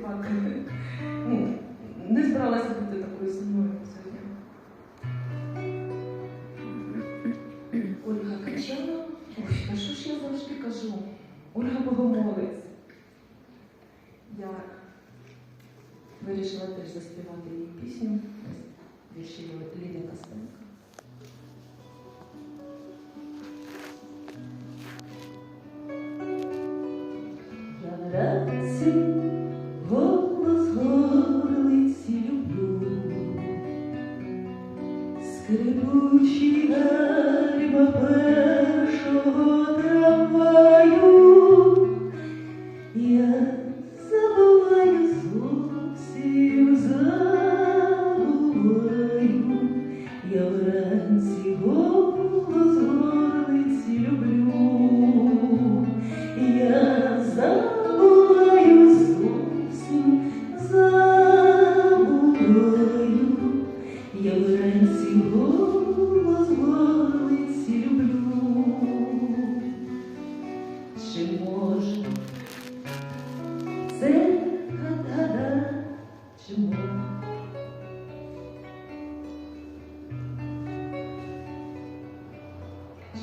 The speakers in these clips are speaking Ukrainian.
заспівати. Ну, не збиралася бути такою сумною сьогодні. Ольга Качана. Ой, а що ж я завжди кажу? Ольга Богомолець. Я вирішила теж заспівати її пісню. Вірші Лідія Костенка. Я вранці голос горлиці люблю, скрипучі гальма першого трамваю, я забуваю зовсім забуваю, я вранці голос горлиці люблю. Я забуваю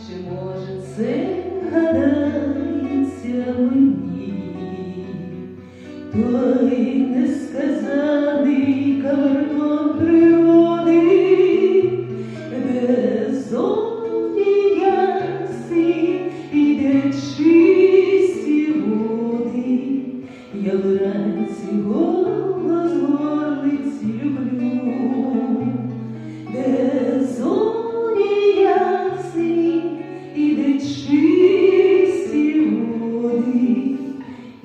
Чи може це гадається мені, я вранці голос люблю. Де зорі ясні і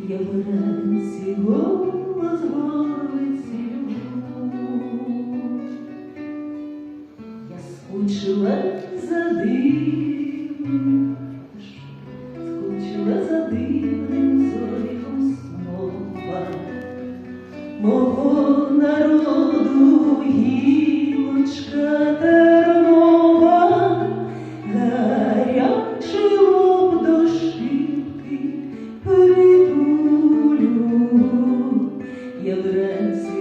я вранці голос горлиці люблю. Я скучила за дивним, Yıldırım.